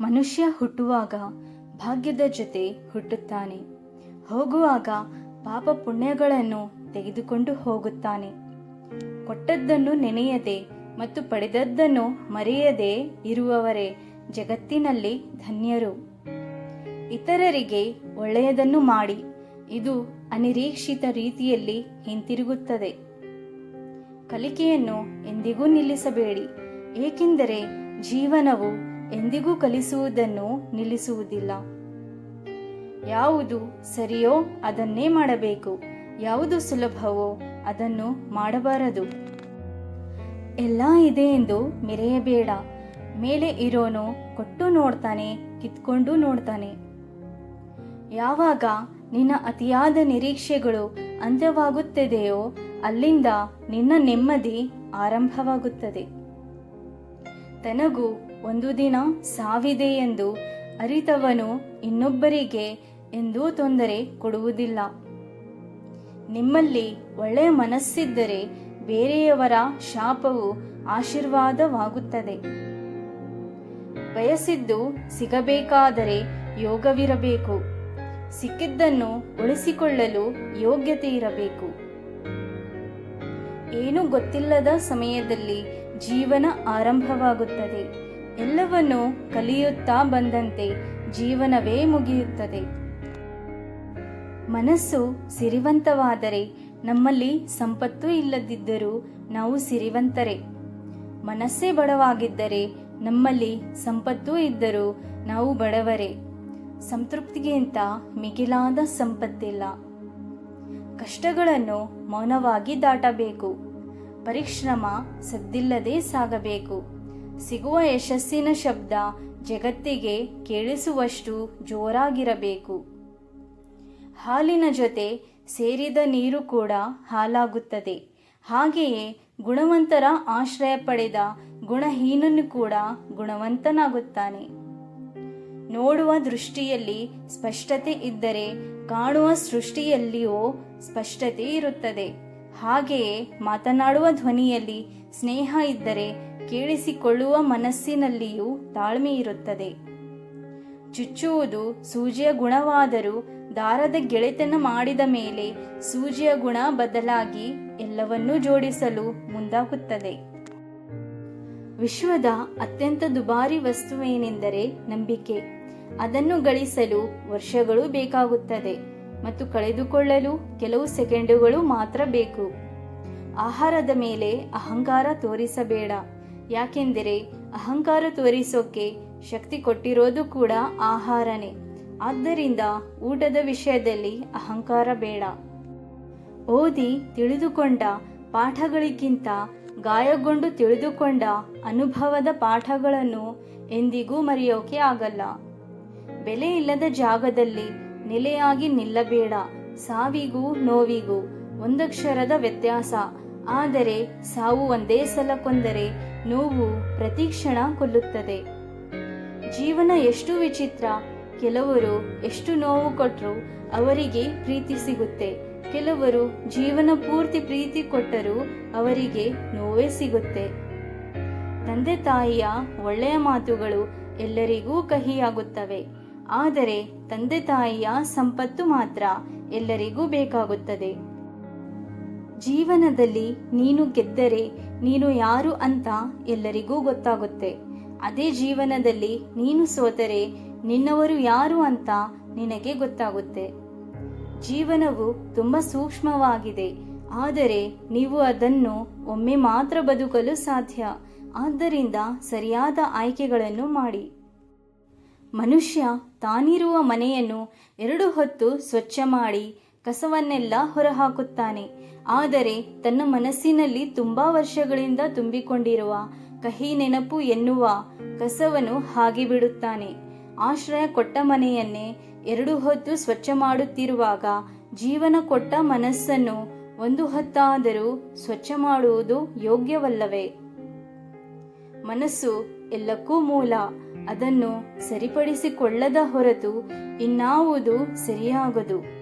ಮನುಷ್ಯ ಹುಟ್ಟುವಾಗ ಭಾಗ್ಯದ ಜೊತೆ ಹುಟ್ಟುತ್ತಾನೆ. ಹೋಗುವಾಗ ಪಾಪ ಪುಣ್ಯಗಳನ್ನು ತೆಗೆದುಕೊಂಡು ಹೋಗುತ್ತಾನೆ. ಕೊಟ್ಟದ್ದನ್ನು ನೆನೆಯದೆ ಮತ್ತು ಪಡೆದದ್ದನ್ನು ಮರೆಯದೆ ಇರುವವರೇ ಜಗತ್ತಿನಲ್ಲಿ ಧನ್ಯರು. ಇತರರಿಗೆ ಒಳ್ಳೆಯದನ್ನು ಮಾಡಿ, ಇದು ಅನಿರೀಕ್ಷಿತ ರೀತಿಯಲ್ಲಿ ಹಿಂತಿರುಗುತ್ತದೆ. ಕಲಿಕೆಯನ್ನು ಎಂದಿಗೂ ನಿಲ್ಲಿಸಬೇಡಿ, ಏಕೆಂದರೆ ಜೀವನವು ಎಂದಿಗೂ ಕಲಿಸುವುದನ್ನು ನಿಲ್ಲಿಸುವುದಿಲ್ಲ. ಯಾವುದು ಸರಿಯೋ ಅದನ್ನೇ ಮಾಡಬೇಕು. ಯಾವುದು ಸುಲಭವೋ ಅದನ್ನು ಮಾಡಬಾರದು. ಎಲ್ಲ ಇದೆ ಎಂದು ಮೆರೆಯಬೇಡ. ಮೇಲೆ ಇರೋನು ಕೊಟ್ಟು ನೋಡ್ತಾನೆ, ಕಿತ್ಕೊಂಡು ನೋಡ್ತಾನೆ. ಯಾವಾಗ ನಿನ್ನ ಅತಿಯಾದ ನಿರೀಕ್ಷೆಗಳು ಅಂತ್ಯವಾಗುತ್ತದೆಯೋ ಅಲ್ಲಿಂದ ನಿನ್ನ ನೆಮ್ಮದಿ ಆರಂಭವಾಗುತ್ತದೆ. ತನಗೂ ಒಂದು ದಿನ ಸಾವಿದೆ ಎಂದು ಅರಿತವನು ಇನ್ನೊಬ್ಬರಿಗೆ ಎಂದೂ ತೊಂದರೆ ಕೊಡುವುದಿಲ್ಲ. ನಿಮ್ಮಲ್ಲಿ ಒಳ್ಳೆಯ ಮನಸ್ಸಿದ್ದರೆ ಬೇರೆಯವರ ಶಾಪವು ಆಶೀರ್ವಾದವಾಗುತ್ತದೆ. ಬಯಸಿದ್ದು ಸಿಗಬೇಕಾದರೆ ಯೋಗವಿರಬೇಕು. ಸಿಕ್ಕಿದ್ದನ್ನು ಉಳಿಸಿಕೊಳ್ಳಲು ಯೋಗ್ಯತೆ ಇರಬೇಕು. ಏನು ಗೊತ್ತಿಲ್ಲದ ಸಮಯದಲ್ಲಿ ಜೀವನ ಆರಂಭವಾಗುತ್ತದೆ. ಎಲ್ಲವನ್ನು ಕಲಿಯುತ್ತಾ ಬಂದಂತೆ ಜೀವನವೇ ಮುಗಿಯುತ್ತದೆ. ಮನಸ್ಸು ಸಿರಿವಂತವಾದರೆ ನಮ್ಮಲ್ಲಿ ಸಂಪತ್ತು ಇಲ್ಲದಿದ್ದರೂ ನಾವು ಸಿರಿವಂತರೇ. ಮನಸ್ಸೇ ಬಡವಾಗಿದ್ದರೆ ನಮ್ಮಲ್ಲಿ ಸಂಪತ್ತು ಇದ್ದರೂ ನಾವು ಬಡವರೇ. ಸಂತೃಪ್ತಿಗಿಂತ ಮಿಗಿಲಾದ ಸಂಪತ್ತಿಲ್ಲ. ಕಷ್ಟಗಳನ್ನು ಮೌನವಾಗಿ ದಾಟಬೇಕು. ಪರಿಶ್ರಮ ಸದ್ದಿಲ್ಲದೆ ಸಾಗಬೇಕು. ಸಿಗುವ ಯಶಸ್ಸಿನ ಶಬ್ದ ಜಗತ್ತಿಗೆ ಕೇಳಿಸುವಷ್ಟು ಜೋರಾಗಿರಬೇಕು. ಹಾಲಿನ ಜೊತೆ ಸೇರಿದ ನೀರು ಕೂಡ ಹಾಲಾಗುತ್ತದೆ. ಹಾಗೆಯೇ ಗುಣವಂತರ ಆಶ್ರಯ ಪಡೆದ ಗುಣಹೀನನು ಕೂಡ ಗುಣವಂತನಾಗುತ್ತಾನೆ. ನೋಡುವ ದೃಷ್ಟಿಯಲ್ಲಿ ಸ್ಪಷ್ಟತೆ ಇದ್ದರೆ ಕಾಣುವ ಸೃಷ್ಟಿಯಲ್ಲಿಯೂ ಸ್ಪಷ್ಟತೆ ಇರುತ್ತದೆ. ಹಾಗೆಯೇ ಮಾತನಾಡುವ ಧ್ವನಿಯಲ್ಲಿ ಸ್ನೇಹ ಇದ್ದರೆ ಕೇಳಿಸಿಕೊಳ್ಳುವ ಮನಸ್ಸಿನಲ್ಲಿಯೂ ತಾಳ್ಮೆ ಇರುತ್ತದೆ. ಚುಚ್ಚುವುದು ಸೂಜಿಯ ಗುಣವಾದರೂ ದಾರದ ಗೆಳೆತನ ಮಾಡಿದ ಮೇಲೆ ಸೂಜಿಯ ಗುಣ ಬದಲಾಗಿ ಎಲ್ಲವನ್ನೂ ಜೋಡಿಸಲು ಮುಂದಾಗುತ್ತದೆ. ವಿಶ್ವದ ಅತ್ಯಂತ ದುಬಾರಿ ವಸ್ತುವೇನೆಂದರೆ ನಂಬಿಕೆ. ಅದನ್ನು ಗಳಿಸಲು ವರ್ಷಗಳು ಬೇಕಾಗುತ್ತದೆ ಮತ್ತು ಕಳೆದುಕೊಳ್ಳಲು ಕೆಲವು ಸೆಕೆಂಡುಗಳು ಮಾತ್ರ ಬೇಕು. ಆಹಾರದ ಮೇಲೆ ಅಹಂಕಾರ ತೋರಿಸಬೇಡ. ಯಾಕೆಂದರೆ ಅಹಂಕಾರ ತೋರಿಸೋಕೆ ಶಕ್ತಿ ಕೊಟ್ಟಿರೋದು ಕೂಡ ಆಹಾರನೇ. ಆದ್ದರಿಂದ ಊಟದ ವಿಷಯದಲ್ಲಿ ಅಹಂಕಾರ ಬೇಡ. ಓದಿ ತಿಳಿದುಕೊಂಡ ಪಾಠಗಳಿಗಿಂತ ಗಾಯಗೊಂಡು ತಿಳಿದುಕೊಂಡ ಅನುಭವದ ಪಾಠಗಳನ್ನು ಎಂದಿಗೂ ಮರೆಯೋಕೆ ಆಗಲ್ಲ. ಬೆಲೆ ಇಲ್ಲದ ಜಾಗದಲ್ಲಿ ನೆಲೆಯಾಗಿ ನಿಲ್ಲಬೇಡ. ಸಾವಿಗೂ ನೋವಿಗೂ ಒಂದಕ್ಷರದ ವ್ಯತ್ಯಾಸ. ಆದರೆ ಸಾವು ಒಂದೇ ಸಲ ಕೊಂದರೆ ನೋವು ಪ್ರತಿಕ್ಷಣ ಕೊಲ್ಲುತ್ತದೆ. ಜೀವನ ಎಷ್ಟು ವಿಚಿತ್ರ, ಕೆಲವರು ಎಷ್ಟು ನೋವು ಕೊಟ್ಟರು ಅವರಿಗೆ ಪ್ರೀತಿ ಸಿಗುತ್ತೆ. ಕೆಲವರು ಜೀವನ ಪೂರ್ತಿ ಪ್ರೀತಿ ಕೊಟ್ಟರೂ ಅವರಿಗೆ ನೋವೇ ಸಿಗುತ್ತೆ. ತಂದೆ ತಾಯಿಯ ಒಳ್ಳೆಯ ಮಾತುಗಳು ಎಲ್ಲರಿಗೂ ಕಹಿಯಾಗುತ್ತವೆ. ಆದರೆ ತಂದೆ ತಾಯಿಯ ಸಂಪತ್ತು ಮಾತ್ರ ಎಲ್ಲರಿಗೂ ಬೇಕಾಗುತ್ತದೆ. ಜೀವನದಲ್ಲಿ ನೀನು ಗೆದ್ದರೆ ನೀನು ಯಾರು ಅಂತ ಎಲ್ಲರಿಗೂ ಗೊತ್ತಾಗುತ್ತೆ. ಅದೇ ಜೀವನದಲ್ಲಿ ನೀನು ಸೋತರೆ ನಿನ್ನವರು ಯಾರು ಅಂತ ನಿನಗೆ ಗೊತ್ತಾಗುತ್ತೆ. ಜೀವನವು ತುಂಬ ಸೂಕ್ಷ್ಮವಾಗಿದೆ, ಆದರೆ ನೀವು ಅದನ್ನು ಒಮ್ಮೆ ಮಾತ್ರ ಬದುಕಲು ಸಾಧ್ಯ. ಆದ್ದರಿಂದ ಸರಿಯಾದ ಆಯ್ಕೆಗಳನ್ನು ಮಾಡಿ. ಮನುಷ್ಯ ತಾನಿರುವ ಮನೆಯನ್ನು ಎರಡು ಹೊತ್ತು ಸ್ವಚ್ಛ ಮಾಡಿ ಕಸವನ್ನೆಲ್ಲ ಹೊರಹಾಕುತ್ತಾನೆ. ಆದರೆ ತನ್ನ ಮನಸ್ಸಿನಲ್ಲಿ ತುಂಬಾ ವರ್ಷಗಳಿಂದ ತುಂಬಿಕೊಂಡಿರುವ ಕಹಿ ನೆನಪು ಎನ್ನುವ ಕಸವನ್ನು ಹಾಗೆ ಬಿಡುತ್ತಾನೆ ಆಶ್ರಯ ಕೊಟ್ಟ ಮನೆಯನ್ನೇ ಎರಡು ಹೊತ್ತು ಸ್ವಚ್ಛ ಮಾಡುತ್ತಿರುವಾಗ ಜೀವನ ಕೊಟ್ಟ ಮನಸ್ಸನ್ನು ಒಂದು ಹೊತ್ತಾದರೂ ಸ್ವಚ್ಛ ಮಾಡುವುದು ಯೋಗ್ಯವಲ್ಲವೇ? ಮನಸ್ಸು ಎಲ್ಲಕ್ಕೂ ಮೂಲ. ಅದನ್ನು ಸರಿಪಡಿಸಿಕೊಳ್ಳದ ಹೊರತು ಇನ್ನಾವುದು ಸರಿಯಾಗದು.